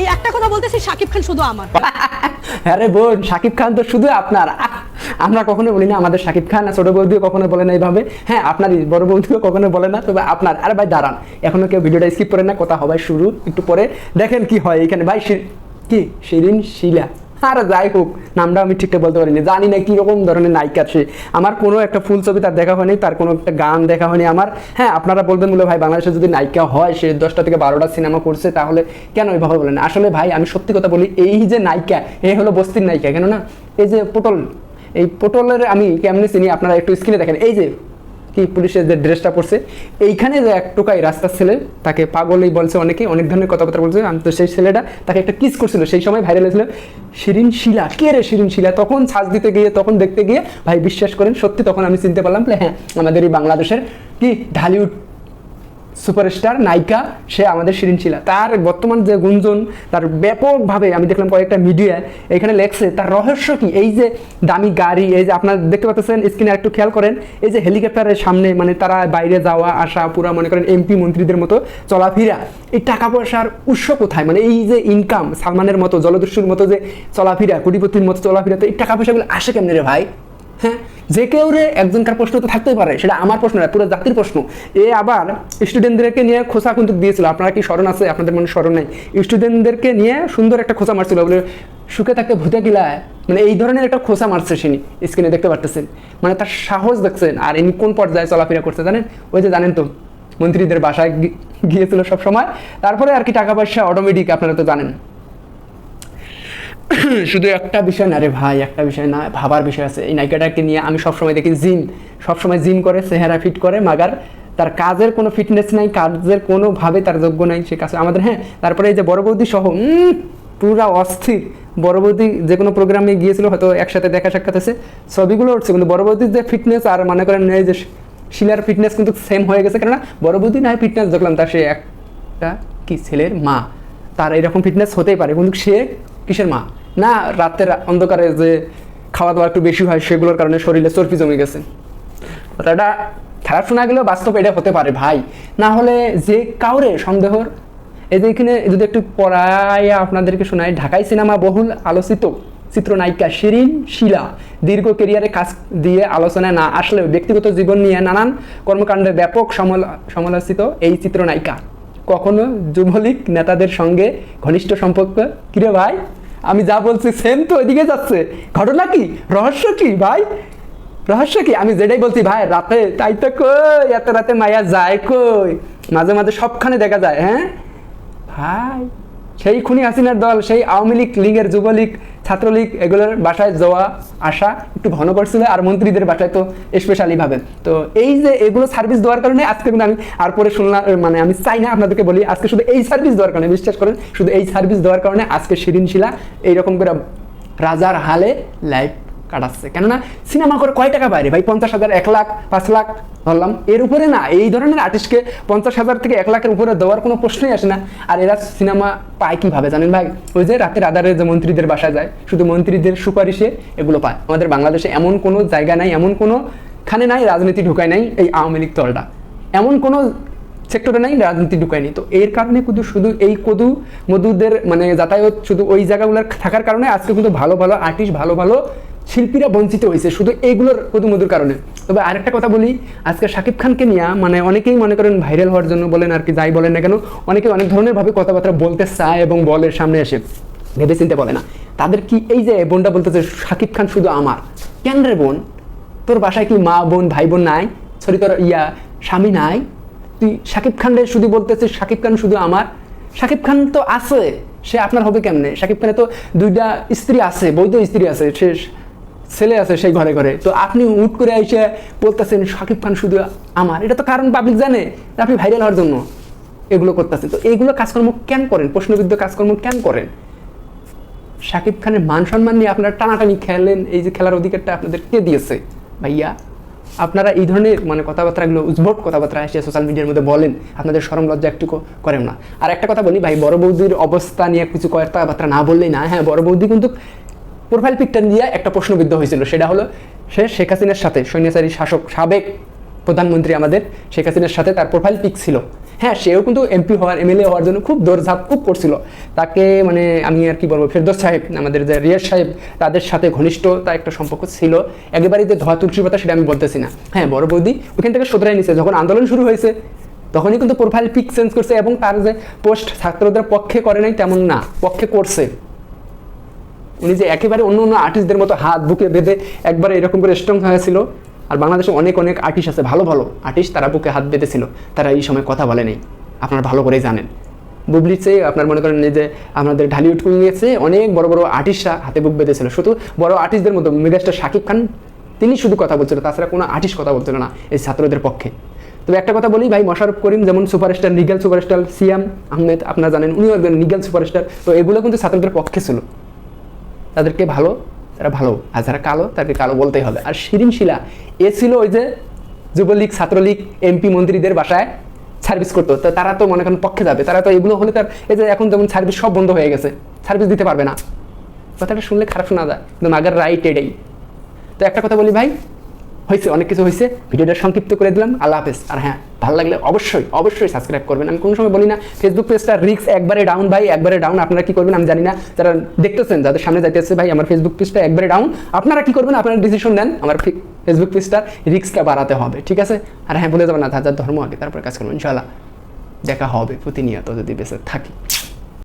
এই একটা কথা বলতেছি, সাকিব খান শুধু আমার। আরে বোন, সাকিব খান তো শুধু আপনার। আমরা কখনো বলি না আমাদের সাকিব খান ছোট বৌদিও কখনো বলে না এইভাবে। হ্যাঁ আপনার বড় বৌদিও কখনো বলে না, তবে আপনার। আরে ভাই, দাঁড়ান। এখনও কেউ ভিডিওটা স্কিপ করে না, কথা হবে শুরু, একটু পরে দেখেন কি হয় এখানে। ভাই কি? শিরিন, শিলা। আর যাই হোক, নামটা আমি ঠিকঠাক বলতে পারিনি। জানি না কি রকম ধরনের নায়িকা সে। আমার কোনো একটা ফুল ছবি তার দেখা হয়নি, তার কোনো একটা গান দেখা হয়নি আমার। হ্যাঁ আপনারা বলবেন বলে ভাই, বাংলাদেশে যদি নায়িকা হয়, সে দশটা থেকে বারোটা সিনেমা করছে, তাহলে কেন এইভাবে বলেন? আসলে ভাই, আমি সত্যি কথা বলি, এই যে নায়িকা এই হলো বস্তির নায়িকা কেন না এই যে পটল, এই পটলের আমি কেমনি চিনি, আপনারা একটু স্ক্রিনে দেখেন। এই যে কি পুলিশের যে ড্রেসটা পরছে, এইখানে যে এক টোকাই রাস্তার ছেলে, তাকে পাগলই বলছে অনেকে, অনেক ধরনের কথাবার্তা বলছে। আমি তো সেই ছেলেটা, তাকে একটা কিস করছিল, সেই সময় ভাইরাল হয়েছিল। শিরিন শিলা, কে রে শিরিন শিলা? তখন সাজ দিতে গিয়ে, তখন দেখতে গিয়ে, ভাই বিশ্বাস করেন, সত্যি তখন আমি চিনতে পারলাম হ্যাঁ আমাদের এই বাংলাদেশের কি ঢালিউড সুপারস্টার নায়িকা, সে আমাদের শিরিন শিলা তার বর্তমান যে গুঞ্জন, তার ব্যাপকভাবে আমি দেখলাম কয়েকটা মিডিয়ায় এখানে লেখছে, তার রহস্য কি? এই যে দামি গাড়ি, এই যে আপনার দেখতে পাচ্ছেন স্ক্রিনে একটু খেয়াল করেন, এই যে হেলিকপ্টারের সামনে মানে তারা বাইরে যাওয়া, আসা, পুরা মনে করেন এমপি মন্ত্রীদের মতো চলাফেরা, এই টাকা পয়সার উৎস কোথায়? মানে এই যে ইনকাম সালমানের মতো, জলদস্যুর মতো যে চলাফেরা, কোটিপতির মতো চলাফেরা, তো এই টাকা পয়সাগুলো আসে কেমনে রে ভাই? হ্যাঁ যে কেউ রে একজনকার প্রশ্ন তো থাকতেই পারে, সেটা আমার প্রশ্ন না, পুরো জাতির প্রশ্ন। এ আবার স্টুডেন্টদেরকে নিয়ে খোসা কিন্তু দিয়েছিল, আপনারা কি স্মরণ আছে? আপনাদের মনে স্মরণ নেই। স্টুডেন্টদেরকে নিয়ে সুন্দর একটা খোসা মারছিল, বলে সুখে থাকতে ভূতে গিলায়। মানে এই ধরনের একটা খোসা মারছে সিনি স্ক্রিনে দেখতে পারতেছেন। মানে তার সাহস দেখছেন, আর ইনি কোন পর্যায়ে চলাফেরা করছে জানেন? ওই যে জানেন তো, মন্ত্রীদের বাসায় গিয়েছিল সব সময় তারপরে আর কি টাকা পয়সা অটোমেটিক আপনারা তো জানেন। শুধু একটা বিষয় না রে ভাই, একটা বিষয় না, ভাবার বিষয় আছে। এই নায়িকাটাকে নিয়ে আমি সবসময় দেখি জিম সবসময় জিম করে, চেহারা ফিট করে, মাগার তার কাজের কোনো ফিটনেস নাই, কাজের কোনোভাবে তার যোগ্য নাই সে কাছে। আমাদের হ্যাঁ তারপরে এই যে বড় বৌদি সহ পুরা অস্থির। বড় বৌদি যে কোনো প্রোগ্রামে গিয়েছিল, হয়তো একসাথে দেখা সাক্ষাৎ আছে। ছবিগুলো উঠছে, কিন্তু বড় বৌদির যে ফিটনেস আর মনে করেন এই যে শিলার ফিটনেস কিন্তু সেম হয়ে গেছে। কেননা বড় বৌদি না ফিটনেস দেখলাম তার সে একটা কি ছেলের মা? তার এরকম ফিটনেস হতেই পারে, কিন্তু সে কিসের মা? না, রাতের অন্ধকারে যে খাওয়া দাওয়া একটু বেশি হয়, সেগুলোর কারণে শরীরে চর্বি জমে গেছে। কথাটা খারাপ শোনা গেলেও বাস্তব এটা হতে পারে ভাই। না হলে যে কাউরে সন্দেহর এই যে এখানে যদি একটু পড়াইয়া আপনাদেরকে শোনাই, ঢাকাই সিনেমা বহুল আলোচিত চিত্রনায়িকা শিরিন শিলা দীর্ঘ কেরিয়ারে কাজ দিয়ে আলোচনায় না আসলেও ব্যক্তিগত জীবন নিয়ে নানান কর্মকাণ্ডে ব্যাপক সমল- সমালোচিত এই চিত্রনায়িকা। কখনো যুবলীগ নেতাদের সঙ্গে ঘনিষ্ঠ সম্পর্ক? কিরে ভাই? আমি যা বলছি সেম তো এদিকে যাচ্ছে। ঘটনা কি? রহস্য কি ভাই? রহস্য কি? আমি যেটাই বলছি, ভাই, রাতে তাই তো কই? এত রাতে মায়া যায় কই? মাঝে মাঝে সবখানে দেখা যায় হ্যাঁ? ভাই সেই খুনি হাসিনার দল, সেই আওয়ামী লীগ, লীগের যুবলীগ, ছাত্রলীগ, এগুলোর বাসায় যাওয়া, আসা একটু ঘন করছিল আর মন্ত্রীদের বাসায় তো স্পেশালি ভাবে। তো এই যে এগুলো সার্ভিস দেওয়ার কারণে আজকে কিন্তু আমি আর পরে শুনলাম মানে আমি চাই না আপনাদেরকে বলি, আজকে শুধু এই সার্ভিস দেওয়ার কারণে, বিশ্বাস করেন, শুধু এই সার্ভিস দেওয়ার কারণে আজকে শিরিন শিলা এইরকম করে রাজার হালে লাইফ কাটাচ্ছে কেননা সিনেমা করে কয় টাকা বাইরে? ভাই, পঞ্চাশ হাজার, এক লাখ, পাঁচ লাখ, ধরলাম। এর উপরে না, এই ধরনের আর্টিস্টকে পঞ্চাশ হাজার থেকে এক লাখের উপরে দেওয়ার কোনো প্রশ্নই আসে না। আর এরা সিনেমা পায় কীভাবে জানেন ভাই? ওই যে রাতের আধারে যে মন্ত্রীদের বাসায় যায়, শুধু মন্ত্রীদের সুপারিশে এগুলো পায়। আমাদের বাংলাদেশে এমন কোনো জায়গা নাই, এমন কোনো খানে নাই, রাজনীতি ঢুকায় নাই এই আওয়ামী লীগ দলটা। এমন কোনো সেক্টরে নাই, রাজনীতি ঢুকায়নি তো এর কারণে কিন্তু শুধু এই কদু মধুদের মানে যাতায়াত শুধু ওই জায়গাগুলোর থাকার কারণে আজকে কিন্তু ভালো ভালো আর্টিস্ট ভালো ভালো শিল্পীরা বঞ্চিত হয়েছে, শুধু এইগুলোর কদু মধুর কারণে। তবে আরেকটা কথা বলি, আজকে শাকিব খানকে নিয়ে মানে অনেকেই মনে করেন ভাইরাল হওয়ার জন্য বলেন আর কি, যাই বলেন না কেন, অনেকে অনেক ধরনের ভাবে কথাবার্তা বলতে চায় এবং বলে সামনে এসে ভেবে চিনতে বলে না। তাদের কি এই যে বোনটা বলতেছে, শাকিব খান শুধু আমার। কেন রে বোন? তোর বাসায় কি মা বোন, ভাই বোন নাই? সরি, তোর ইয়া, স্বামী নাই? তুই শাকিব খানের শুধু বলতেছিস, শাকিব খান শুধু আমার? শাকিব খান তো আছে, সে আপনার হবে কেমনে? শাকিব খানের তো দুইটা স্ত্রী আছে, বৈধ স্ত্রী আছে, সে ছেলে আছে সেই ঘরে ঘরে। তো আপনি উঠ করে এসে বলতেছেন, শাকিব খান শুধু আমার। এটা তো কারণ পাবলিক জানে আপনি ভাইরাল হওয়ার জন্য এগুলো করতেছেন। তো এইগুলো কাজকর্ম কেন করেন? প্রশ্নবিদ্ধ কাজকর্ম কেন করেন? শাকিব খানের মান সম্মান নিয়ে আপনারা টানাটানি খেলেন, এই যে খেলার অধিকারটা আপনাদের কে দিয়েছে? ভাইয়া, আপনারা এই ধরনের মানে কথাবার্তাগুলো, উদ্ভট কথাবার্তা এসে সোশ্যাল মিডিয়ার মধ্যে বলেন, আপনাদের সরম লজ্জা একটু করেন না। আর একটা কথা বলি, ভাই, বড় বৌদির অবস্থা নিয়ে কিছু কথাবার্তা না বললেই না হ্যাঁ বড় বৌদি কিন্তু প্রোফাইল পিকটা নিয়ে একটা প্রশ্নবিদ্ধ হয়েছিল। সেটা হলো, সে শেখ হাসিনার সাথে সৈন্যচারী শাসক, সাবেক প্রধানমন্ত্রী আমাদের শেখ হাসিনার সাথে তার প্রোফাইল পিক ছিল। হ্যাঁ সেও কিন্তু এমপি হওয়ার, এমএলএ হওয়ার জন্য খুব দৌড়ঝাঁপ খুব করছিল। তাকে মানে আমি আর কি বলব, ফেরদোস সাহেব, আমাদের যে রিয়াজ সাহেব, তাদের সাথে ঘনিষ্ঠতা একটা সম্পর্ক ছিল। একেবারেই যে ধোয়া তুলসী পাতা সেটা আমি বলতেছি না। হ্যাঁ বড় বৌদি ওখান থেকে শোধরাই নিছে। যখন আন্দোলন শুরু হয়েছে, তখনই কিন্তু প্রোফাইল পিক চেঞ্জ করছে এবং তার যে পোস্ট ছাত্রদের পক্ষে করে নাই, তেমন না, পক্ষে করছে। উনি যে একেবারে অন্য অন্য আর্টিস্টদের মতো হাত বুকে বেঁধে একবারে এরকম করে স্ট্রং হয়েছিল আর বাংলাদেশে অনেক অনেক আর্টিস্ট আছে, ভালো ভালো আর্টিস্ট তারা বুকে হাত বেঁধেছিল। তারা এই সময় কথা বলে নেই আপনারা ভালো করেই জানেন। বুবলির চেয়ে আপনার মনে করেন যে আমাদের ঢালিউড চেয়ে অনেক বড় বড় আর্টিস্টরা হাতে বুক বেঁধেছিল। শুধু বড় আর্টিস্টদের মধ্যে মেগাস্টার শাকিব খান, তিনি শুধু কথা বলছিল, তাছাড়া কোনো আর্টিস্ট কথা বলছিল না এই ছাত্রদের পক্ষে। তবে একটা কথা বলি, ভাই মশারফ করিম যেমন সুপারস্টার নিগাল সুপারস্টার সিয়াম আহমেদ, আপনারা জানেন, উনিও একজন নিগাল সুপারস্টার তো এগুলো কিন্তু ছাত্রদের পক্ষে ছিল। তাদেরকে ভালো, তারা ভালো। আর যারা কালো, তাদেরকে কালো বলতেই হবে। আর শিরিন শিলা এ ছিল ওই যে যুবলীগ, ছাত্রলীগ, এমপি মন্ত্রীদের বাসায় সার্ভিস করতো। তো তারা তো মনে করেন পক্ষে যাবে। তারা তো এগুলো হলে তার এই যে এখন যেমন সার্ভিস সব বন্ধ হয়ে গেছে সার্ভিস দিতে পারবে না। কথাটা শুনলে খারাপ শোনা যায়, কিন্তু মাগার রাইট তো একটা কথা বলি ভাই হয়েছে, অনেক কিছু হয়েছে। ভিডিওটা সংক্ষিপ্ত করে দিলাম। আল্লাহ হাফেজ। আর হ্যাঁ ভালো লাগলে অবশ্যই অবশ্যই সাবস্ক্রাইব করবেন। আমি কোনো সময় বলি না ফেসবুক পেজটা রিক্স একবারে ডাউন ভাই, একবারে ডাউন আপনারা কি করবেন আমি জানি না। যারা দেখতেছেন, যাদের সামনে যাইতেছে, ভাই, আমার ফেসবুক পেজটা একবারে ডাউন আপনারা কি করবেন? আপনারা ডিসিশন নেন। আমার ফেসবুক পেজটা রিক্সটা বাড়াতে হবে, ঠিক আছে? আর হ্যাঁ বলে যাবেন না যার ধর্ম আগে, তারপরে কাজ করবেন ইনশাল্লাহ দেখা হবে প্রতিনিয়ত যদি বেঁচে থাকি।